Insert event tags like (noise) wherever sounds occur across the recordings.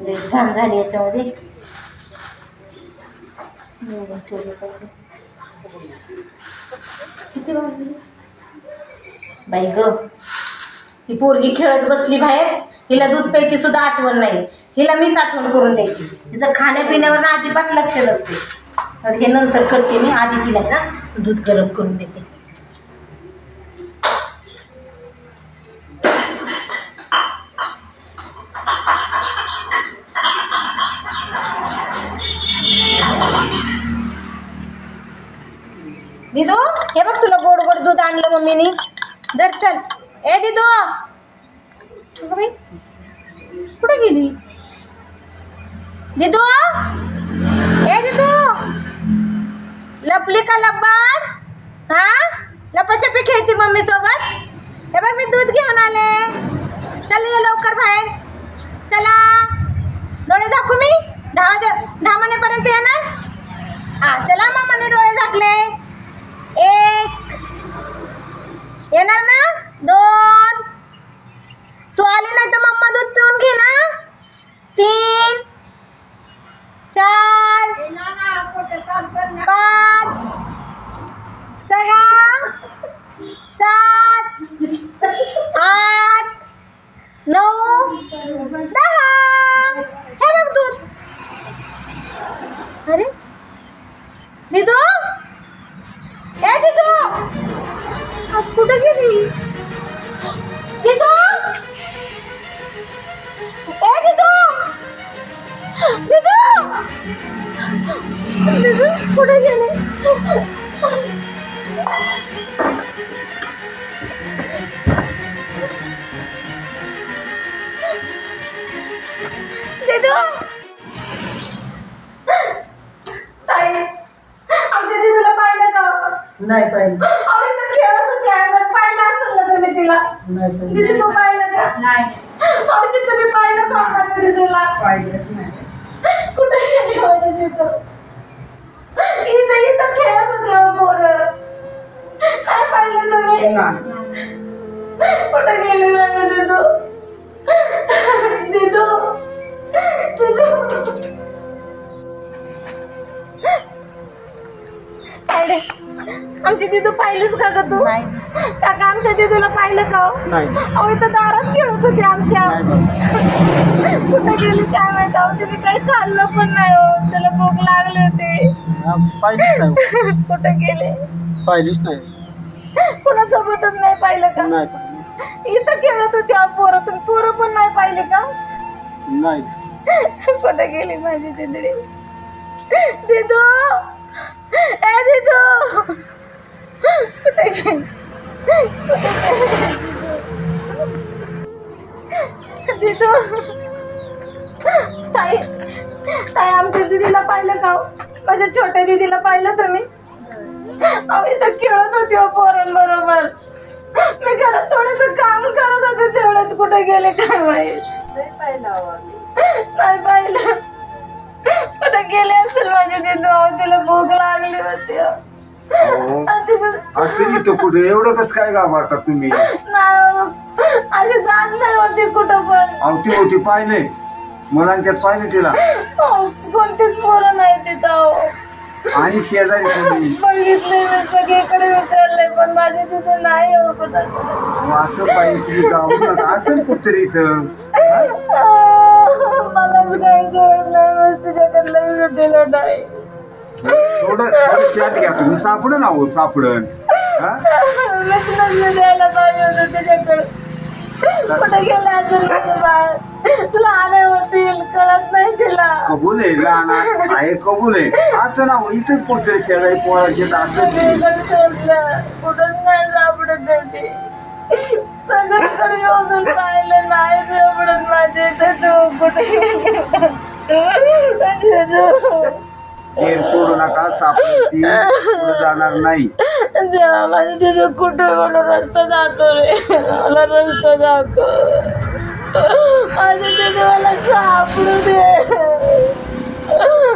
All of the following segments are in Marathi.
लई घाण झाली याच्यामध्ये. किती बाई ग ही पोरगी खेळत बसली बाहेर. हिला दूध प्यायची सुद्धा आठवण नाही. हिला मीच आठवण करून द्यायची. तिचं खाण्यापिण्यावर ना अजिबात लक्ष नसते. हे नंतर करते मी. आधी तिला ना दूध गरम करून देते. दिदू हे बघ तुला गोड गोड दूध आणलं मम्मीनी. दर चल. ए दिदू. अगं बाई कुठं गेली? दिदू? ए दिदू. लपली का लबाड हा? लपाछपी खेळती मम्मी सोबत हे बघ मी दूध घेऊन आले. चल ये लवकर बाहेर. चला. डोळे दाखवू मी? दहा दहा महिन्यापर्यंत येणार? हा चला मामाने डोळे झाकले. एक. येणार ना? दोन. सो आली नाही तर मम्मा दूध पिऊन घे ना. तीन. चार. पाच. सहा. सात. आठ. नऊ. दहा. हे बघ दूध. अरे. दिदू नाही पाहिजे अहो इथं खेळत होती अंगणात पाहिलं असेल ना तुम्ही तिला? नाही दिदी तू पाहिलं का? नाही. मावशी तुम्ही पाहिलं का माझ्या दिदूला पाहिजेच नाही. कुठे गेली माझी दिदू इथं इथं खेळत होते हो पोरं. काय पाहिलं तुम्ही? नाही. कुठे गेली माझी दिदू दिदू आमची दिदू पाहिलीस का ग तू? नाही. काका आमच्या दिदूला पाहिलं का हो? नाही. अहो इथं दारात खेळत होती आमच्या. कुठे गेली काय माहीत? अहो तिने काही खाल्लं पण नाही हो. त्याला भूक लागली होती. पाहिलीच नाही. (laughs) कुठे गेले? पाहिलीच नाही. कुणासोबतच नाही पाहिलं का? नाही पाहिली. इथं खेळत होती अहो पोरं. तुम्ही पोरं पण नाही पाहिले का? नाही. कुठे गेली माझी दिदडी दिदू! ए दिदू! कुठे दिदू. ताई ताई आमच्या दिदीला पाहिलं का हो? माझ्या छोट्या दिदीला पाहिलं तुम्ही? अहो इथं खेळत होती हो पोरांबरोबर. मी घरात थोडस काम करत होते तेवढ्यात कुठे गेले काय माहीत? नाही पाहिलं कुठे गेले असेल माझी दिदू? तिला भूक लागली होती अहो. असेल इथं कुठे? एवढं कसं काय घाबरता तुम्ही? अहो, अशी जात नाही होती कुठं पण. अवती होती पाहिले मुलांच्यात पाहिले तिला. अहो, कोणतीच पोरं नाही तिथं अहो. आणि शेजारी कोणी? बघितले मी सगळीकडे विचारले पण माझी तिथं नाही हो कुठं. मग असं पाहिजे तुम्ही नका असेल कुठतरी इथं? मलाच काही कळत नाही बस तुझ्याकडलं दिलं नाही थोडं थोडं चाट घ्या तुम्ही. सापड ना हो सापडन हा? द्यायला पाहिजे होतं त्याच्याकडे. कुठे गेलं असेल माझं बाळ? लहान होतील कळत नाही तिला. कबूल आहे लहान आहे कबूल आहे. असं ना हो इथंच कुठतरी शेजारी पोराचे असं सगळीकडे शोधलं कुठंच नाही सापडत होती सगळीकडे शोधून पाहिलं नाही सापडत माझे. तर तू कुठे गेली? केर सोडू नका सापड ती पुढे जाणार नाही. देवा माझ्या तिथं कुठं मला रस्ता दाखव रे मला रस्ता दाखव. माझ्या तिथे मला सापडू दे.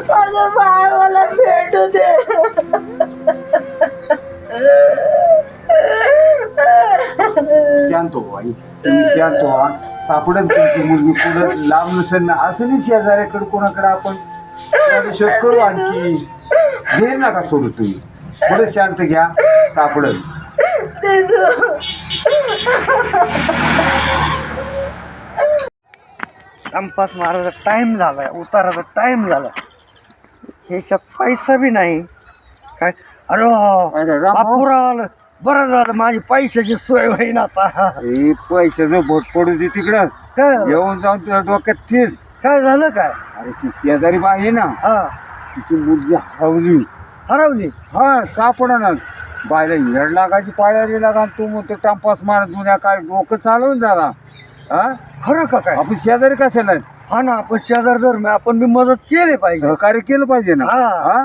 माझं बाळ मला भेटू दे. शांत हो आई तुम्ही शांत व्हा. सापडत तुमची मुलगी पुढं लांब नसेल ना असं नाही शेजाऱ्याकडे कोणाकडे आपण थोडा शोध करू आणखी. घे नका सोडू तुम्ही. पुढे शांत घ्या. सापडत टाइमपास मारायचा टाइम झालाय. उताराचा टाइम झाला ह्याच्यात पैसा बी नाही. काय? अरे अरे राम. आलं. बरं झालं. माझी पैशाची सोय होईन आता. हे पैशाचं भोट पडू दे तिकडं. काय? झालं? येऊन जाऊन तुझ्या डोक्यात तीच काय झालं काय? अरे ती शेजारी बाई आहे ना हा. तिची मुलगी हरवली. हरवली? हा सापडा ना बायला हेड लागायची पाळी आली लागा. तू म्हणतो टांपास मारत जुन्या काय डोकं चालवून झाला. हा? खरं का काय? आपण शेजारी कशाला आहेत? हा ना आपण शेजार धर्म आपण बी मदत केली पाहिजे. सहकार्य केलं पाहिजे ना. हा. हा?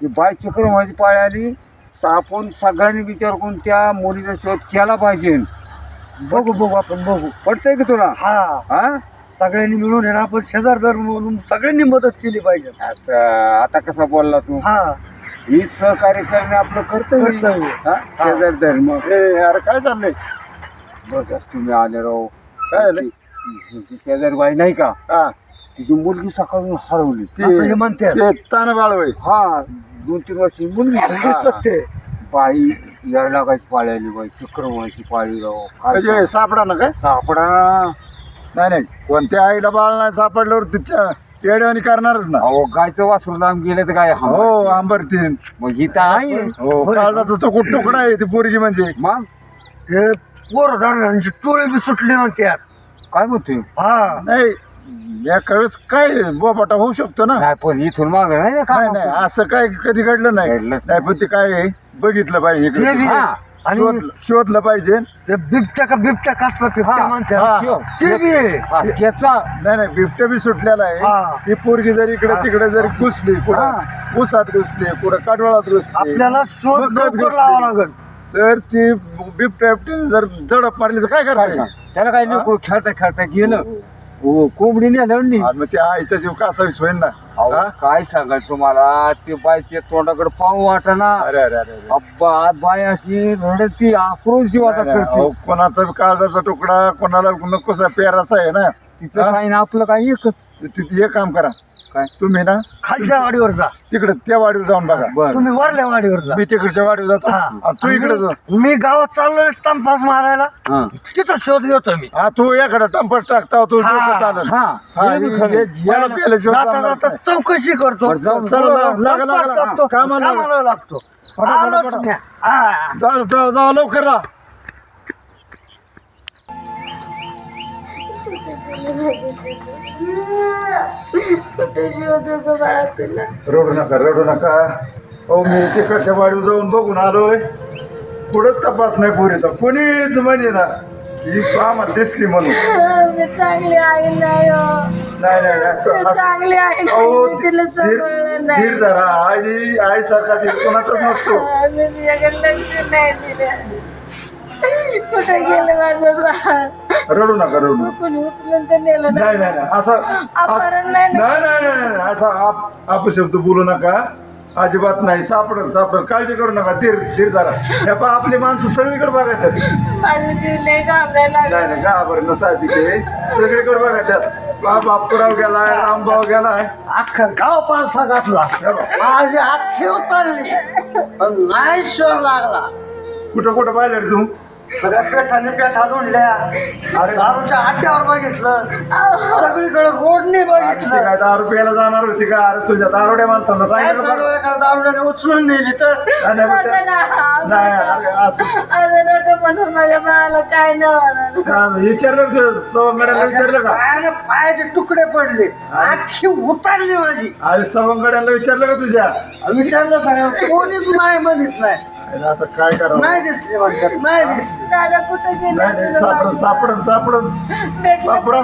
ती बाय चक्र माझी पाळी आली. आपण सगळ्यांनी विचार करून त्या मुलीचा शोध केला पाहिजे. बघू बघू आपण बघू. पडतंय की तुला? हा. हा? सगळ्यांनी मिळून आहे ना आपण शेजार धर्म म्हणून सगळ्यांनी मदत केली पाहिजे. असं आता कसा बोलला तू? हा. ही सहकार्य करणे आपलं कर्तव्य कर्तव्य. हा? शेजार धर्म. ए अरे काय चाललंय? बघा तुम्ही आले राव. काय झालं? ती- ती शेजारी बाई नाही का? हा. तिची मुलगी सकाळून हरवली. असं हे. ते तान बाळवय. हा दोन तीन वर्षी मुलगी हे सत्य आहे. बाई याड लागायची पाळी आली बाई. चक्र व्हायची पाळी राव. काय म्हणजे सापडा ना काय? सापडा. नाही नाही. कोणत्या आईला बाळ नाही सापडल्यावर तिच्या येड्यावानी करणारच ना. अहो गायचं वासरू लांब गेलं तर काय? हो आंबरतीन. मग ही तर आहे. हो काळजाचा तो तुकडा आहे ती पोरगी म्हणजे. मग? ते पोर धरणांची टोळी बी सुटली म्हणतात काय म्हणतोय? हा. नाही या कळस काय बोबाटा होऊ शकतो ना? नाही पण इथून माग नाही ना नाही असं काय कधी घडलं नाही? घडलंच नाही पण ते काय आहे, बघितलं पाहिजे इकडे. हा. आणि शोध- शोधलं पाहिजे ते बिबट्या का बिबट्या कसला बिबट्या हा, हा. ते बी आहे. हा, त्याचा नाही नाही बिबट्या बी सुटलेला हा. आहे ती पोरगी जर इकडे. तिकडे जर घुसली कुठं ऊसात घुसली कुठं काटवाळात घुसली आपल्याला शोध मगत लवकर घुसली. लावावा लागेल तर ती बिबट्या बिबट्याने जर झडप मारली तर काय काय करता का? त्याला काय नको खेळता खेळता गेलं हो कोंबडी नेलं नी. मग त्या आईचा जीव कसा होईन ना? अहो, हा? काय सांगाल तुम्हाला? ते बायच्या तोंडाकडे पाहू वाटना अरे अरे अरे अरे. अब्बा आज बाय अशी रडती आक्रोश जीवाचा नाही, नाही, अहो, करते कोणाचा काळजाचा तुकडा कोणाला नकोसा पेराचा आहे ना? तिचं हा? काही ना आपलं काही एकच. ति- हे काम करा. काय तुम्ही ना खालच्या वाडीवर जा तिकडे त्या वाडीवर जाऊन बघा तुम्ही वरल्या वाडीवर जा मी तिकडच्या वाडीवर जातो हा. आणि तू इकडे जा मी- गावात चाललोय टंपास मारायला हा तिथं शोध घेतो मी हा तू याकडे टंपट टाकता तू हा. डोकं चालत हा. हा, हे बी हे- खरं. हे- याला प्यायला जीव जाता चालणार जाता नाही. चौकशी करतो बरं, जाऊन- चला, लागा- लागा- टंपास लागा. टाकतो. कामाला लागा. कामाला लागतो फटा, आलोच फटा. मी. हा. जा जा जा लवकर राहा रडू नका रडू नका. हो मी तिकडच्या वाडीवर जाऊन बघून आलोय. पुढं तपास नाही पुरीचा. कोणीच म्हणजे ना ही आम्हाला दिसली म्हणून. मी चांगली आई नाही हो नाही नाही नाही, असं- मी असं- चांगली आई अहो, नाही मी तिला धीर सांभाळलं नाही. धरा आई आई सारखा धीर कोणाचाच नसतो. मी तिच्याकडे लक्ष नाही दिलं. कुठे गेलं माझं बाळ? रडू नका रडू नका. कोणी उचलून तर नेलं नाही नाही नाही. असं असं- अपहरण नाही ना? नाही नाही नाही नाही. असं आप अपशब्द बोलू नका. अजिबात नाही. सापडल सापडल. काळजी करू नका. धीर धीर धरा. हे पहा आपली माणसं सगळीकडे बघायतात माझं जीव नाही घाबरायला लागला. नाही नाही का बरं नसायची ते सगळीकडे बघायतात बाप बापूराव गेलाय रामभाऊ गेलाय. अख्खा गाव पालथा घातला. माझी अख्खी उतरली पण नाही शोध लागला. कुठं कुठं पाहिलं रे तू? सगळ्या पेठाने पेठा धुंडल्या अरे दारूच्या अड्ड्यावर बघितलं. सगळीकडे रोडने ती बघितलं काय दारू प्यायला जाणार होती का? अरे तुझ्या दारुड्या माणसांना काय सांगितलं सांगू. एका दारुड्याने उचलून नेली तर? नाही, ते- अरे असं. म्हणून माझ्या बाळाला काय नाही होणार हा, विचारलं का सवंगड्याला विचारलं का? पायाने पायाचे तुकडे पडले. अख्खी उतरली माझी. अरे सवंगड्याला विचारलं का तुझ्या? विचारलं सगळं कोणीच नाही म्हणत नाही. आता काय करावं नाही दिसली म्हणतात नाही दिसली दादा कुठे नाही नाही गेले सापडत सापडत बापरा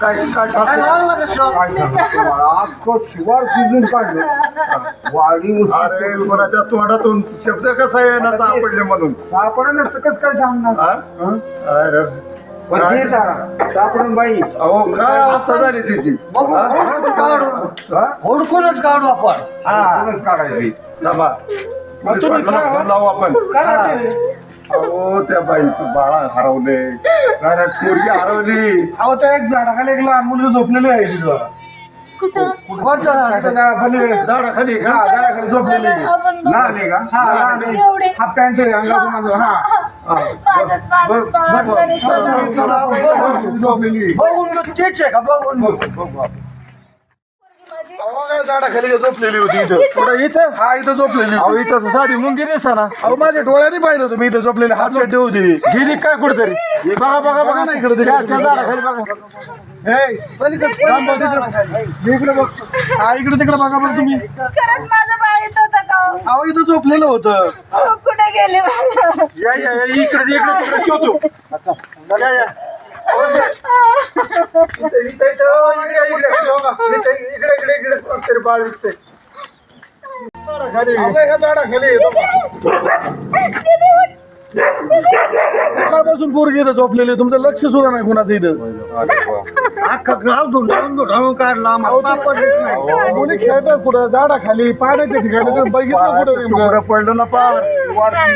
काय काय काय टाकलं लावला का शोध काय सांगू तुम्हाला अख्खं शिवार पिजून काढलं वाडी अरे कोणाच्या तोंडातून शब्द कसा आहे ना सापडले म्हणून सापडा नसतं कसं काय सांगणार हा? अरे पण काय? सापडून बाई अहो काय अवस्था झाली तिची बघू हा? काढू हा? हुडकूनच काढू आपण हा काढायची थांबा. पोलीस पाटलाला फोन लावू आपण. अहो त्या बाईचं बाळा हरवले. घरात पोरगी हरवली. अहो त्या एक झाडाखाली एक लहान मुलगी झोपलेली आहे तिथं कुठं? कोणत्या झाडाखाली? त्या पलीकडे. झाडाखाली हा का झाडाखाली झोपलेली आहे. आपण लहान आहे का? हा लहान आहे. एवढे. हा पॅन्ट आहे अंगातून माझं हा माझं. झोपलेली बघून घेऊ, तेच आहे का? बघून घेऊ. अहो काय झाडाखाली झोपलेली होती इथं. इथं? हा इथं झोपलेली अहो होती इथं साधी मुंगी ना अहो माझ्या डोळ्याने पाहिलं होतं मी इथं झोपलेली. हात चड्डी होती गेली काय कुठेतरी? बघा बघा बघा ना इकडे त्या- त्या झाडाखाली बघा. हे, बघ इकडे बघतो हा इकडे तिकडे बघा बघ तुम्ही. खरंच माझं बाळ येत होतं का हो? अहो इथं झोपलेलं होतं. हो, कुठे गेले माझं? या या या, इकडे इकडे तिकडे शोधू. या या. इकडे इकडे इकडे बाळ आहे, बघा. सकाळपासून पोरगी इथं झोपलेली तुमचं लक्ष सुद्धा नाही कुणाचं इथं. अख्खं गाव धुंडाळून धुंडाळून काढला कोणी खेळतात कुठं झाडाखाली पाण्याच्या ठिकाणी बघितलं कुठं? पडलं ना पार. मला?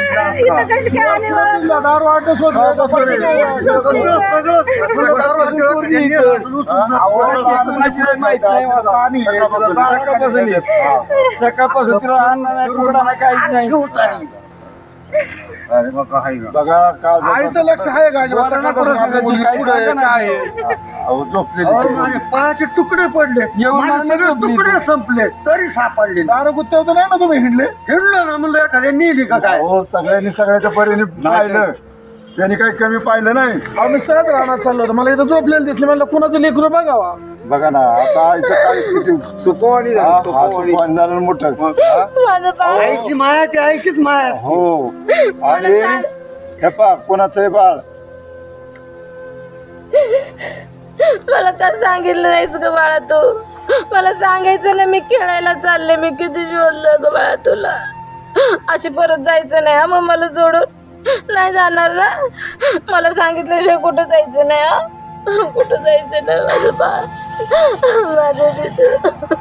तिला माहीत नाही. सकाळपासून अन्न नाही नाही नाही बघा का आईचं लक्ष आहे का? अजिबात सकाळपासून आपल्या मुलगी कुठं आहे काय आहे. अहो झोपलेली अहो, ती. माझे पायाचे तुकडे पडले. माझे सगळे तुकडे संपले. तरी सापडले. नाही. दारू गुत्ते ना तुम्ही हिंडले? हिंडलो ना म्हणलं एखाद्या नेली का काय? हो सगळ्यांनी सगळ्याच्या परीने पाहिलं. त्यांनी काही कमी पाहिलं नाही. मी सहज राहणार चाललो होतो. मला इथं झोपलेलं दिसले. म्हणलं कुणाचं लेकरू बघावा? बघा ना आता आईचं काय किती हा, झाली हा, मोठं. हा? माझं बाळ आईची माया ती आईचीच माया असते. हो. आणि हे पा कोणाचं आहे बाळ? मला का सांगितलं नाहीस ग बाळा तू? मला सांगायचं ना मी खेळायला चालले. मी किती शोधलं ग बाळा तुला? अशी परत जायचं नाही हा मग मला सोडून नाही जाणार ना. मला सांगितल्याशिवाय कुठं जायचं नाही हा? कुठं जायचं नाही माझं बाळ. माझं तिथं.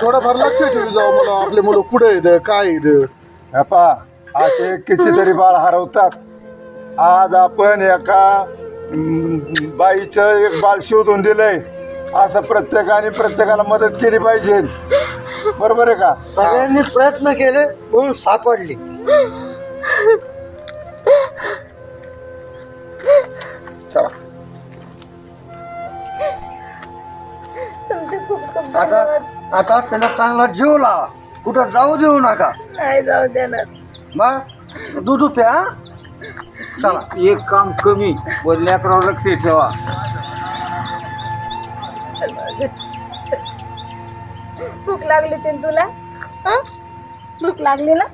थोडंफार लक्ष ठेवी जाऊ मला आपले मुलं कुठे येतं काय येतं पा असे कितीतरी बाळ हरवतात. आज आपण एका बाईचं एक बाळ शोधून दिलंय. असं प्रत्येकाने प्रत्येकाला मदत केली पाहिजे. बरोबर आहे का? सगळ्यांनी प्रयत्न केले म्हणून सापडली. चला. तुमचे खूप खूप आता धन्यवाद. आता त्याला चांगला जीव लावा. कुठं जाऊ देऊ नका. नाही जाऊ देणार मग दूध प्या हा? चला. एक काम कमी बोलण्याकडे लक्ष ठेवा. चल माझं. चल. भूक लागली ते तुला? हं? भूक लागली ना?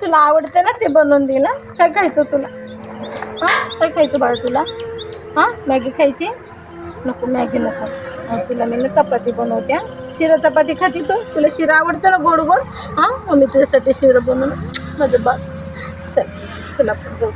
तुला आवडते ना ते बनवून दिलं काय खायचं तुला? हां? काय खायचं बाळा तुला? हां? मॅगी खायची? नको मॅगी नको. तुला मी ना चपाती बनवते हां. शिरा चपाती खाती तू? तुला शिरा आवडतं ना गोड गोड? हां? मग मी तुझ्यासाठी शिरा बनवून माझं बाळ चल चला जाऊ.